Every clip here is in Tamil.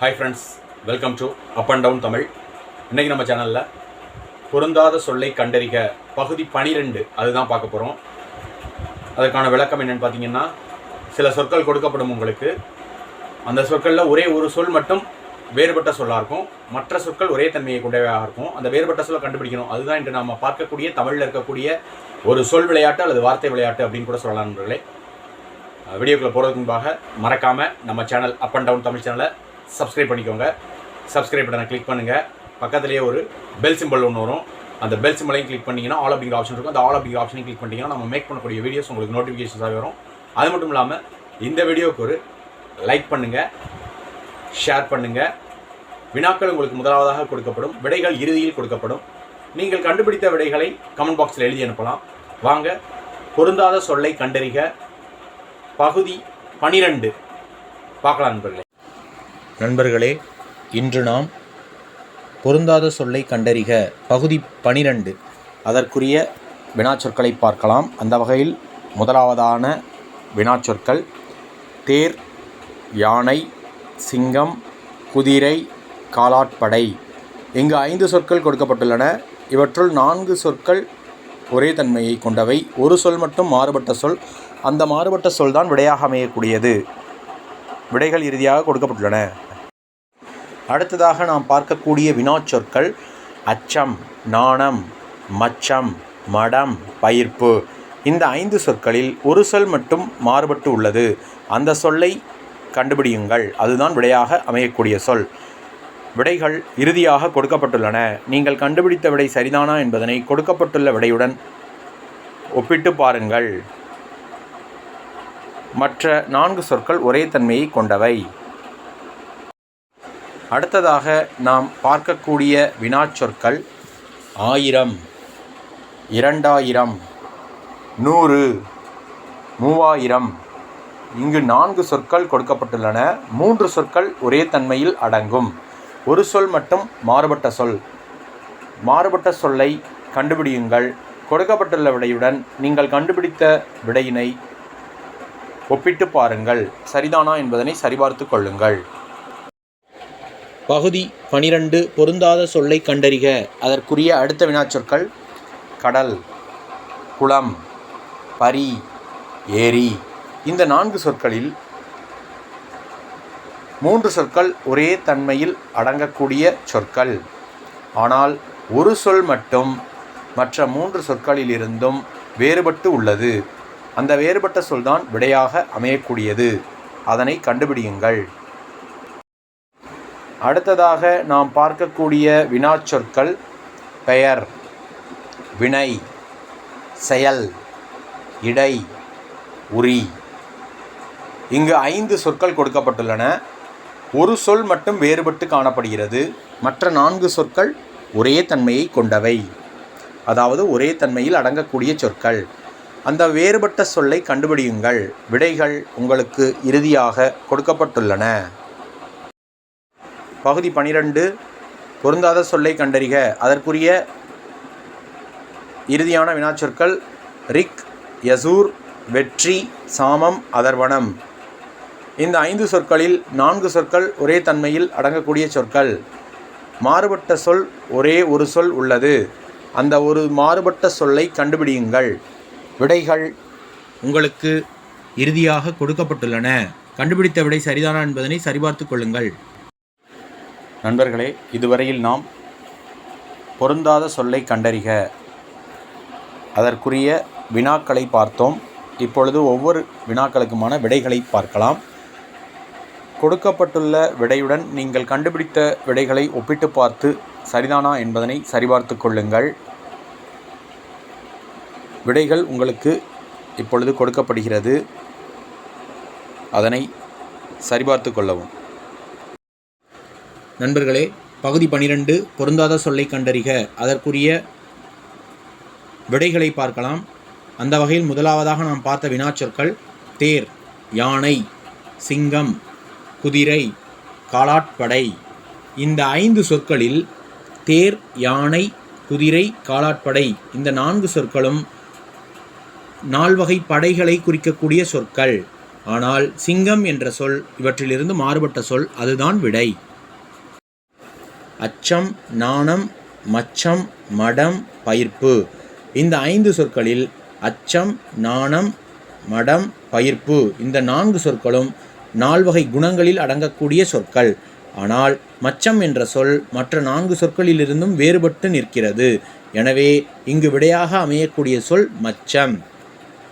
Hi friends welcome to up and down Tamil இன்றைக்கி நம்ம சேனலில் பொருந்தாத சொல்லை கண்டறிக. பகுதி பனிரெண்டு அதுதான் பார்க்க போகிறோம் அதற்கான விளக்கம் என்னென்னு பார்த்தீங்கன்னா சில சொற்கள் கொடுக்கப்படும் உங்களுக்கு. அந்த சொற்களில் ஒரே ஒரு சொல் மட்டும் வேறுபட்ட சொல்லாக இருக்கும். மற்ற சொற்கள் ஒரே தன்மையை கொண்டவையாக இருக்கும். அந்த வேறுபட்ட சொல்லை கண்டுபிடிக்கணும். அதுதான் இன்று நாம் பார்க்கக்கூடிய தமிழில் இருக்கக்கூடிய ஒரு சொல் விளையாட்டு அல்லது வார்த்தை விளையாட்டு அப்படின்னு கூட சொல்லலாம் நண்பர்களே. வீடியோக்குள்ளே போகிறதுக்கு முன்பாக மறக்காமல் நம்ம channel up and down Tamil சேனலை சப்ஸ்கிரைப் பண்ணிக்கோங்க. சப்ஸ்கிரைப் பட்டனை கிளிக் பண்ணுங்கள் பக்கத்துலேயே ஒரு பெல் சிம்பிள் ஒன்று வரும். அந்த பெல் சிம்பிளையும் கிளிக் பண்ணிங்கன்னா ஆல் அப்படிங்கிற ஆப்ஷன் இருக்கும். அந்த ஆல் அப்படிங்கிற ஆப்ஷனையும் கிளிக் பண்ணிங்கன்னா நம்ம மேக் பண்ணக்கூடிய வீடியோஸ் உங்களுக்கு நோட்டிஃபிகேஷன்ஸாக வரும். அது மட்டும் இல்லாமல் இந்த வீடியோவுக்கு ஒரு லைக் பண்ணுங்கள் ஷேர் பண்ணுங்கள் வினாக்கள் உங்களுக்கு முதலாவதாக கொடுக்கப்படும். விடைகள் இறுதியில் கொடுக்கப்படும். நீங்கள் கண்டுபிடித்த விடைகளை கமெண்ட் பாக்ஸில் எழுதி அனுப்பலாம். வாங்க. பொருந்தாத சொல்லை கண்டறிக. பகுதி பனிரெண்டு. பார்க்கலாம் நண்பர்களே. நண்பர்களே இன்று நாம் பொருந்தாத சொல்லை கண்டறிக. பகுதி பனிரெண்டு. அதற்குரிய வினாச்சொற்களை பார்க்கலாம். அந்த வகையில் முதலாவதான வினாச்சொற்கள் தேர் யானை சிங்கம் குதிரை காலாட்படை. இங்கு ஐந்து சொற்கள் கொடுக்கப்பட்டுள்ளன. இவற்றுள் நான்கு சொற்கள் ஒரே தன்மையை கொண்டவை. ஒரு சொல் மட்டும் மாறுபட்ட சொல். அந்த மாறுபட்ட சொல் தான் விடையாக அமையக்கூடியது. விடைகள் இறுதியாக கொடுக்கப்பட்டுள்ளன. அடுத்ததாக நாம் பார்க்கக்கூடிய வினாச்சொற்கள் அச்சம் நாணம் மச்சம் மடம் பயிர்ப்பு. இந்த ஐந்து சொற்களில் ஒரு சொல் மட்டும் மாறுபட்டு உள்ளது. அந்த சொல்லை கண்டுபிடியுங்கள். அதுதான் விடையாக அமையக்கூடிய சொல். விடைகள் இறுதியாக கொடுக்கப்பட்டுள்ளன. நீங்கள் கண்டுபிடித்த விடை சரிதானா என்பதனை கொடுக்கப்பட்டுள்ள விடையுடன் ஒப்பிட்டு பாருங்கள். மற்ற நான்கு சொற்கள் ஒரே தன்மையை கொண்டவை. அடுத்ததாக நாம் பார்க்கக்கூடிய வினாச்சொற்கள் ஆயிரம் இரண்டாயிரம் நூறு மூவாயிரம். இங்கு நான்கு சொற்கள் கொடுக்கப்பட்டுள்ளன. மூன்று சொற்கள் ஒரே தன்மையில் அடங்கும். ஒரு சொல் மட்டும் மாறுபட்ட சொல். மாறுபட்ட சொல்லை கண்டுபிடியுங்கள். கொடுக்கப்பட்டுள்ள விடையுடன் நீங்கள் கண்டுபிடித்த விடையினை ஒப்பிட்டு பாருங்கள். சரிதானா என்பதனை சரிபார்த்து கொள்ளுங்கள். பகுதி பனிரெண்டு பொருந்தாத சொல்லை கண்டறிக. அதற்குரிய அடுத்த வினாச்சொற்கள் கடல் குளம் பரி ஏரி. இந்த நான்கு சொற்களில் மூன்று சொற்கள் ஒரே தன்மையில் அடங்கக்கூடிய சொற்கள். ஆனால் ஒரு சொல் மட்டும் மற்ற மூன்று சொற்களிலிருந்தும் வேறுபட்டு உள்ளது. அந்த வேறுபட்ட சொல்தான் விடையாக அமையக்கூடியது. அதனை கண்டுபிடியுங்கள். அடுத்ததாக நாம் பார்க்கக்கூடிய வினாச்சொற்கள் பெயர் வினை செயல் இடை உரி இங்கு ஐந்து சொற்கள் கொடுக்கப்பட்டுள்ளன. ஒரு சொல் மட்டும் வேறுபட்டு காணப்படுகிறது. மற்ற நான்கு சொற்கள் ஒரே தன்மையை கொண்டவை. அதாவது ஒரே தன்மையில் அடங்கக்கூடிய சொற்கள். அந்த வேறுபட்ட சொல்லை கண்டுபிடியுங்கள். விடைகள் உங்களுக்கு இறுதியாக கொடுக்கப்பட்டுள்ளன. பகுதி பனிரெண்டு பொருந்தாத சொல்லை கண்டறிக. அதற்குரிய இறுதியான வினாச்சொற்கள் ரிக் யசூர் வெற்றி சாமம் அதர்வனம். இந்த ஐந்து சொற்களில் நான்கு சொற்கள் ஒரே தன்மையில் அடங்கக்கூடிய சொற்கள். மாறுபட்ட சொல் ஒரே ஒரு சொல் உள்ளது. அந்த ஒரு மாறுபட்ட சொல்லை கண்டுபிடியுங்கள். விடைகள் உங்களுக்கு இறுதியாக கொடுக்கப்பட்டுள்ளன. கண்டுபிடித்த விடை சரிதானா என்பதனை சரிபார்த்து கொள்ளுங்கள். நண்பர்களே இதுவரையில் நாம் பொருந்தாத சொல்லை கண்டறிக. அதற்குரிய வினாக்களை பார்த்தோம். இப்பொழுது ஒவ்வொரு வினாக்களுக்குமான விடைகளை பார்க்கலாம். கொடுக்கப்பட்டுள்ள விடையுடன் நீங்கள் கண்டுபிடித்த விடைகளை ஒப்பிட்டு பார்த்து சரிதானா என்பதனை சரிபார்த்து கொள்ளுங்கள். விடைகள் உங்களுக்கு இப்பொழுது கொடுக்கப்படுகிறது. அதனை சரிபார்த்து கொள்ளவும். நண்பர்களே பகுதி பனிரெண்டு பொருந்தாத சொல்லை கண்டறிக. அதற்குரிய விடைகளை பார்க்கலாம். அந்த வகையில் முதலாவதாக நாம் பார்த்த வினாச்சொற்கள் தேர் யானை சிங்கம் குதிரை காலாட்படை. இந்த ஐந்து சொற்களில் தேர் யானை குதிரை காலாட்படை இந்த நான்கு சொற்களும் நால்வகை படைகளை குறிக்கக்கூடிய சொற்கள். ஆனால் சிங்கம் என்ற சொல் இவற்றிலிருந்து மாறுபட்ட சொல் அதுதான் விடை. அச்சம் நாணம் மச்சம் மடம் பயிர்ப்பு. இந்த ஐந்து சொற்களில் அச்சம் நாணம் மடம் பயிர்ப்பு. இந்த நான்கு சொற்களும் நால்வகை குணங்களில் அடங்கக்கூடிய சொற்கள். ஆனால் மச்சம் என்ற சொல் மற்ற நான்கு சொற்களிலிருந்தும் வேறுபட்டு நிற்கிறது. எனவே இங்கு விடையாக அமையக்கூடிய சொல் மச்சம்.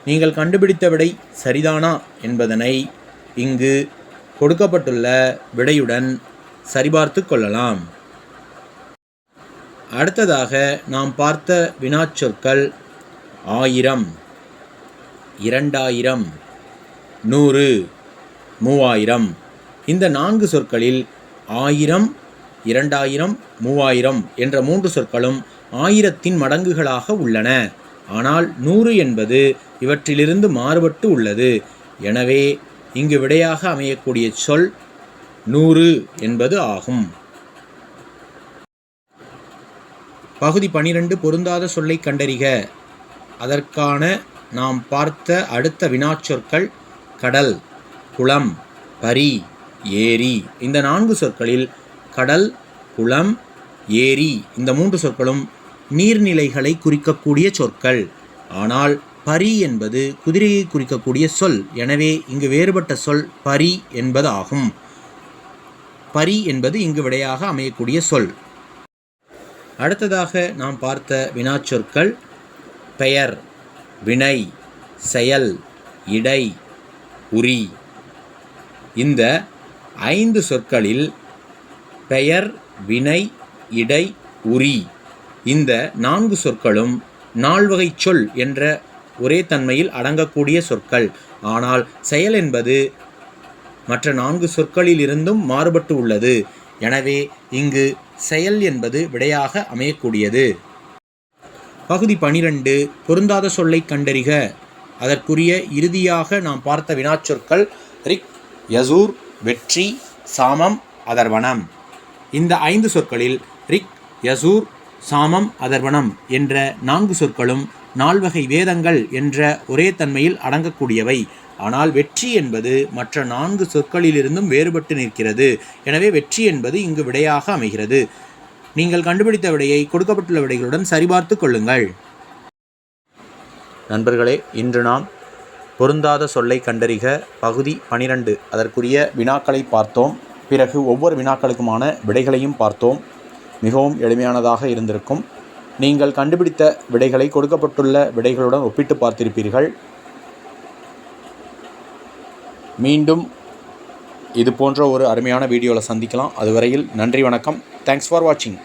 நீங்கள் கண்டுபிடித்த விடை சரிதானா என்பதனை இங்கு கொடுக்கப்பட்டுள்ள விடையுடன் சரிபார்த்து கொள்ளலாம். அடுத்ததாக நாம் பார்த்த வினாச்சொற்கள் ஆயிரம் இரண்டாயிரம் நூறு மூவாயிரம். இந்த நான்கு சொற்களில் ஆயிரம் இரண்டாயிரம் மூவாயிரம் என்ற மூன்று சொற்களும் ஆயிரத்தின் மடங்குகளாக உள்ளன. ஆனால் நூறு என்பது இவற்றிலிருந்து மாறுபட்டு உள்ளது. எனவே இங்கு விடையாக அமையக்கூடிய சொல் நூறு என்பது ஆகும். பகுதி பனிரெண்டு பொருந்தாத சொல்லை கண்டறிக. அதற்கான நாம் பார்த்த அடுத்த வினாச்சொற்கள் கடல் குளம் பரி ஏரி. இந்த நான்கு சொற்களில் கடல் குளம் ஏரி இந்த மூன்று சொற்களும் நீர்நிலைகளை குறிக்கக்கூடிய சொற்கள். ஆனால் பரி என்பது குதிரையை குறிக்கக்கூடிய சொல். எனவே இங்கு வேறுபட்ட சொல் பரி என்பதாகும். பரி என்பது இங்கு விடையாக அமையக்கூடிய சொல். அடுத்ததாக நாம் பார்த்த வினாச்சொற்கள். பெயர் வினை செயல் இடை உரி. இந்த ஐந்து சொற்களில் பெயர் வினை இடை உரி. இந்த நான்கு சொற்களும் நால்வகை சொல் என்ற ஒரே தன்மையில் அடங்கக்கூடிய சொற்கள். ஆனால் செயல் என்பது மற்ற நான்கு சொற்களிலிருந்தும் மாறுபட்டு உள்ளது. எனவே இங்கு செயல் என்பது விடையாக அமையக்கூடியது. பகுதி பனிரெண்டு பொருந்தாத சொல்லை கண்டறிக. அதற்குரிய இறுதியாக நாம் பார்த்த வினாச்சொற்கள் ரிக் யசூர் வெற்றி சாமம் அதர்வனம். இந்த ஐந்து சொற்களில் ரிக் யசூர் சாமம் அதர்வனம் என்ற நான்கு சொற்களும் நால்வகை வேதங்கள் என்ற ஒரே தன்மையில் அடங்கக்கூடியவை. ஆனால் வெற்றி என்பது மற்ற நான்கு சொற்களிலிருந்தும் வேறுபட்டு நிற்கிறது. எனவே வெற்றி என்பது இங்கு விடையாக அமைகிறது. நீங்கள் கண்டுபிடித்த விடையை கொடுக்கப்பட்டுள்ள விடைகளுடன் சரிபார்த்து கொள்ளுங்கள். நண்பர்களே இன்று நாம் பொருந்தாத சொல்லை கண்டறிக. பகுதி பனிரெண்டு. அதற்குரிய வினாக்களை பார்த்தோம். பிறகு ஒவ்வொரு வினாக்களுக்குமான விடைகளையும் பார்த்தோம். மிகவும் எளிமையானதாக இருந்திருக்கும். நீங்கள் கண்டுபிடித்த விடைகளை கொடுக்கப்பட்டுள்ள விடைகளுடன் ஒப்பிட்டு பார்த்திருப்பீர்கள். மீண்டும் இது போன்ற ஒரு அருமையான வீடியோவில் சந்திக்கலாம். அதுவரையில் நன்றி வணக்கம். தேங்க்ஸ் ஃபார் வாட்சிங்